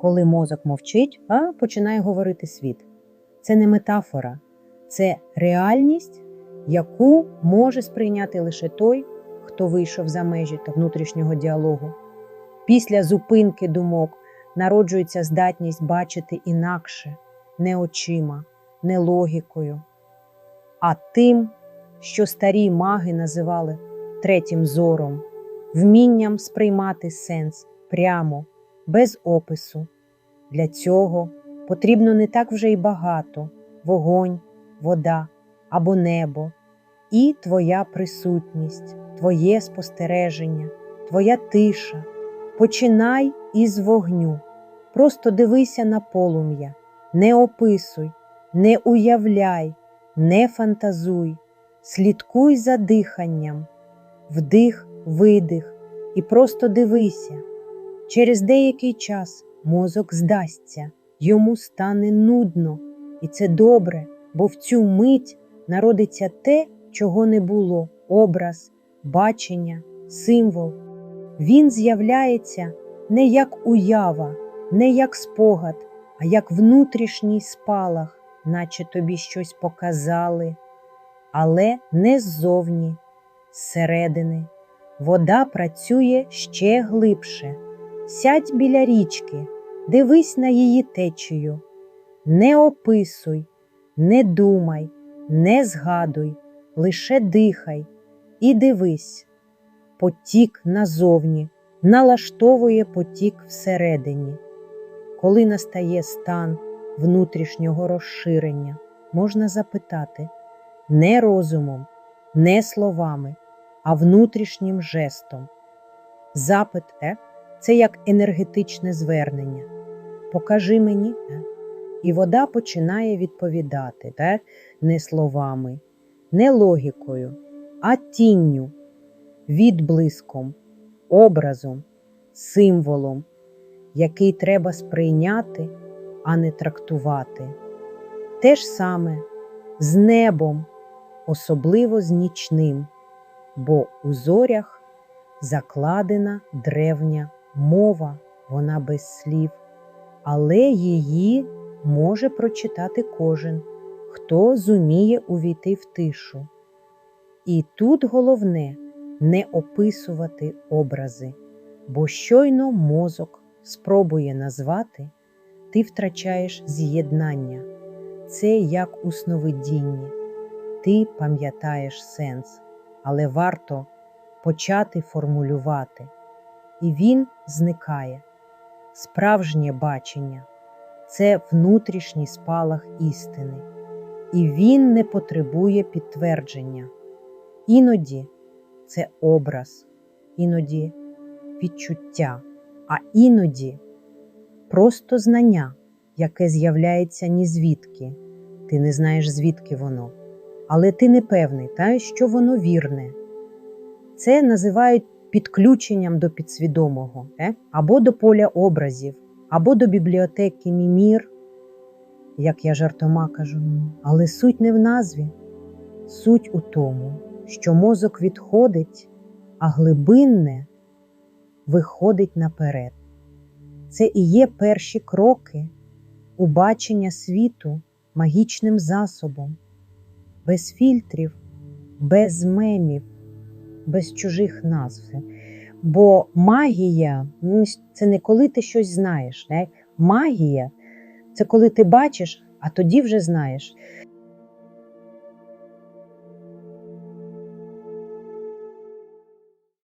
Коли мозок мовчить, а починає говорити світ. Це не метафора, це реальність, яку може сприйняти лише той, хто вийшов за межі та внутрішнього діалогу. Після зупинки думок народжується здатність бачити інакше, не очима, не логікою, а тим, що старі маги називали третім зором, вмінням сприймати сенс прямо, без опису. Для цього потрібно не так вже й багато вогонь, вода або небо, і твоя присутність, твоє спостереження, твоя тиша. Починай із вогню. Просто дивися на полум'я, не описуй, не уявляй, не фантазуй, слідкуй за диханням, вдих, видих і просто дивися. Через деякий час мозок здасться, йому стане нудно, і це добре, бо в цю мить народиться те, чого не було образ, бачення, символ. Він з'являється не як уява, не як спогад, а як внутрішній спалах, наче тобі щось показали, але не ззовні, зсередини. Вода працює ще глибше. Сядь біля річки, дивись на її течію. Не описуй, не думай, не згадуй, лише дихай і дивись. Потік назовні налаштовує потік всередині. Коли настає стан внутрішнього розширення, можна запитати не розумом, не словами, а внутрішнім жестом. Запит е, це як енергетичне звернення. Покажи мені, е. і вода починає відповідати е, не словами, не логікою, а тінню, відблиском, образом, символом, який треба сприйняти, а не трактувати. Те ж саме з небом, особливо з нічним, бо у зорях закладена древня мова, вона без слів, але її може прочитати кожен, хто зуміє увійти в тишу. І тут головне не описувати образи, бо щойно мозок спробує назвати, ти втрачаєш з'єднання. Це як у сновидінні. Ти пам'ятаєш сенс, але варто почати формулювати, і він зникає. Справжнє бачення це внутрішній спалах істини, і він не потребує підтвердження. Іноді це образ, іноді відчуття, а іноді просто знання, яке з'являється ні звідки. Ти не знаєш, звідки воно, але ти не певний, та, що воно вірне. Це називають підключенням до підсвідомого, е? або до поля образів, або до бібліотеки Мімір, як я жартома кажу, але суть не в назві, суть у тому, що мозок відходить, а глибинне виходить наперед. Це і є перші кроки у бачення світу магічним засобом, без фільтрів, без мемів, без чужих назв. Бо магія ну, це не коли ти щось знаєш. Не? Магія це коли ти бачиш, а тоді вже знаєш.